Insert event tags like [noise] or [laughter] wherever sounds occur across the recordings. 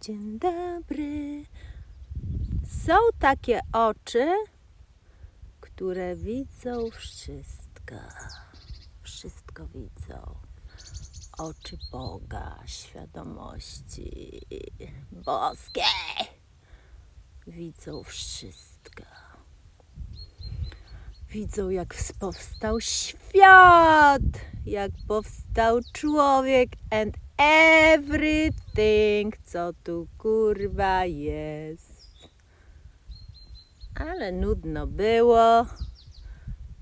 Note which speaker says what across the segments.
Speaker 1: Dzień dobry. Są takie oczy, które widzą wszystko. Wszystko widzą. Oczy Boga, świadomości boskiej. Widzą wszystko. Widzą, jak powstał świat, jak powstał człowiek and everything, co tu kurwa jest. Ale nudno było,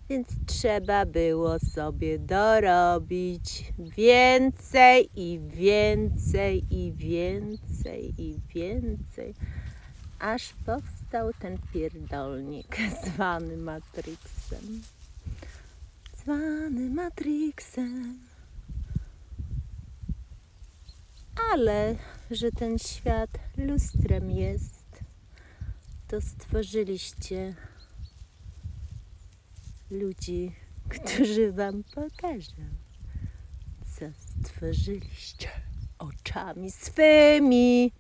Speaker 1: więc trzeba było sobie dorobić więcej i więcej i więcej i więcej, aż powstał ten pierdolnik [laughs] zwany Matrixem. Zwany Matrixem. Ale, że ten świat lustrem jest, to stworzyliście ludzi, którzy wam pokażą, co stworzyliście oczami swymi.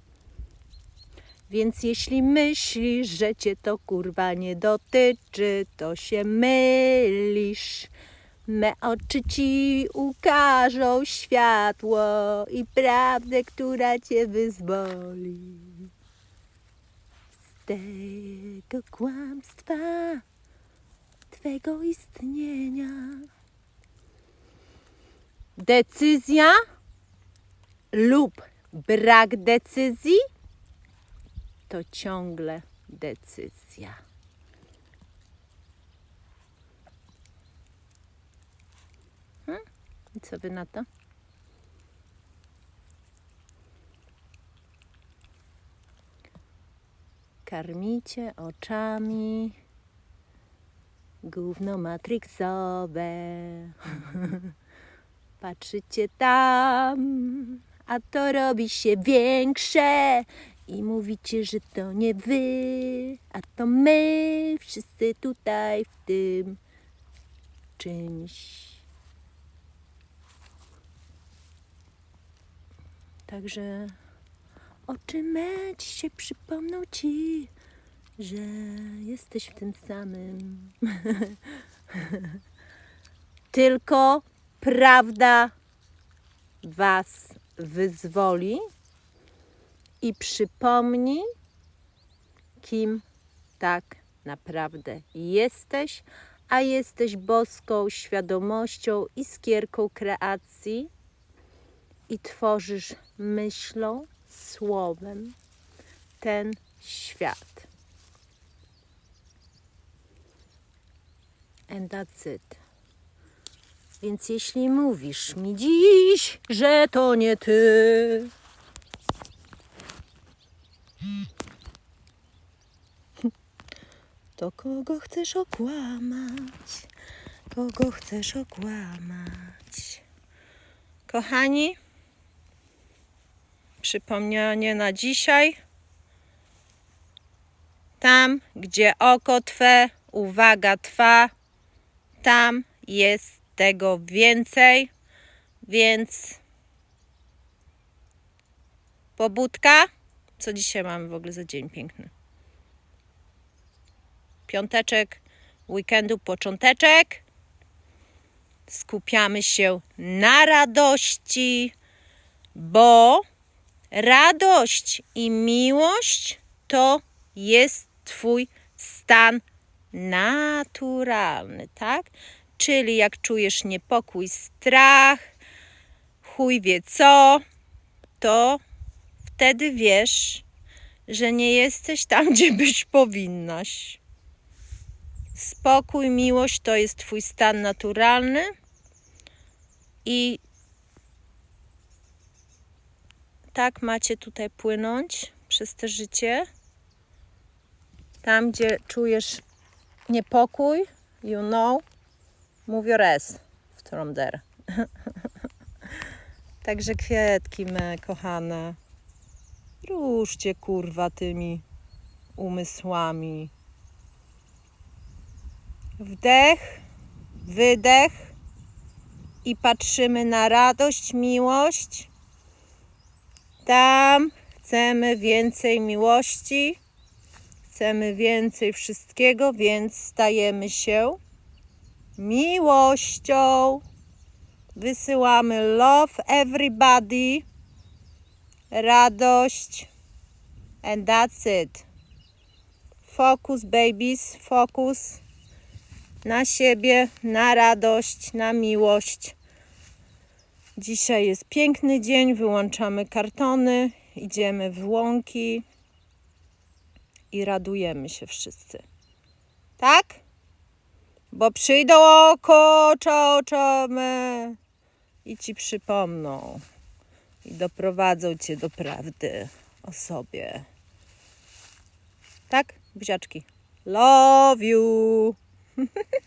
Speaker 1: Więc jeśli myślisz, że cię to kurwa nie dotyczy, to się mylisz. Me oczy ci ukażą światło i prawdę, która cię wyzwoli z tego kłamstwa twego istnienia. Decyzja lub brak decyzji to ciągle decyzja. I co wy na to? Karmicie oczami gówno matrixowe. [laughs] Patrzycie tam, a to robi się większe i mówicie, że to nie wy, a to my, wszyscy tutaj w tym czymś. Także oczy me się przypomną ci, że jesteś w tym samym. [laughs] Tylko prawda was wyzwoli i przypomni, kim tak naprawdę jesteś, a jesteś boską świadomością, iskierką kreacji i tworzysz myślą, słowem ten świat. And that's it. Więc jeśli mówisz mi dziś, że to nie ty, [laughs] to kogo chcesz okłamać? Kogo chcesz okłamać? Kochani, przypomnienie na dzisiaj. Tam, gdzie oko twe, uwaga twa, tam jest tego więcej, więc pobudka. Co dzisiaj mamy w ogóle za dzień piękny? Piąteczek, weekendu, począteczek. Skupiamy się na radości, bo radość i miłość to jest Twój stan naturalny, tak? Czyli jak czujesz niepokój, strach, chuj wie co, to wtedy wiesz, że nie jesteś tam, [laughs] gdzie być powinnaś. Spokój, miłość to jest Twój stan naturalny i tak macie tutaj płynąć przez te życie. Tam, gdzie czujesz niepokój, you know, move your ass from there. [laughs] Także kwiatki me kochane, ruszcie kurwa tymi umysłami. Wdech, wydech i patrzymy na radość, miłość. Tam Chcemy więcej miłości, chcemy więcej wszystkiego, więc stajemy się miłością. Wysyłamy love everybody, radość, and that's it. Focus, babies, focus na siebie, na radość, na miłość. Dzisiaj jest piękny dzień, wyłączamy kartony, idziemy w łąki i radujemy się wszyscy. Tak? Bo przyjdą oko, czo, czo, me i ci przypomną i doprowadzą cię do prawdy o sobie. Tak? Buziaczki. Love you. [laughs]